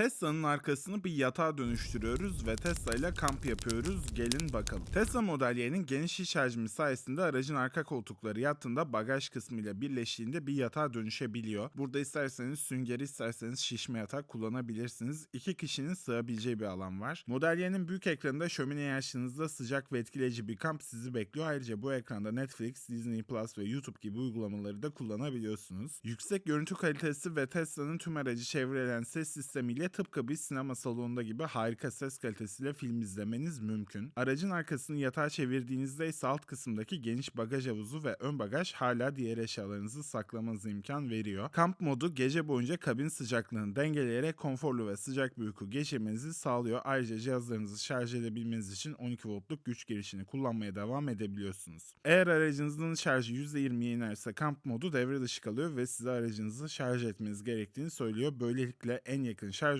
Tesla'nın arkasını bir yatağa dönüştürüyoruz ve Tesla ile kamp yapıyoruz. Gelin bakalım. Tesla Model Y'nin geniş iç hacmi sayesinde aracın arka koltukları yattığında bagaj kısmıyla birleştiğinde bir yatağa dönüşebiliyor. Burada isterseniz süngeri isterseniz şişme yatak kullanabilirsiniz. İki kişinin sığabileceği bir alan var. Model Y'nin büyük ekranında şömine açtığınızda sıcak ve etkileyici bir kamp sizi bekliyor. Ayrıca bu ekranda Netflix, Disney Plus ve YouTube gibi uygulamaları da kullanabiliyorsunuz. Yüksek görüntü kalitesi ve Tesla'nın tüm aracı çevreleyen ses sistemiyle tıpkı bir sinema salonunda gibi harika ses kalitesiyle film izlemeniz mümkün. Aracın arkasını yatağa çevirdiğinizde ise alt kısımdaki geniş bagaj havuzu ve ön bagaj hala diğer eşyalarınızı saklamanıza imkan veriyor. Kamp modu gece boyunca kabin sıcaklığını dengeleyerek konforlu ve sıcak bir uyku geçirmenizi sağlıyor. Ayrıca cihazlarınızı şarj edebilmeniz için 12 voltluk güç girişini kullanmaya devam edebiliyorsunuz. Eğer aracınızın şarjı %20'ye inerse kamp modu devre dışı kalıyor ve size aracınızı şarj etmeniz gerektiğini söylüyor. Böylelikle en yakın şarj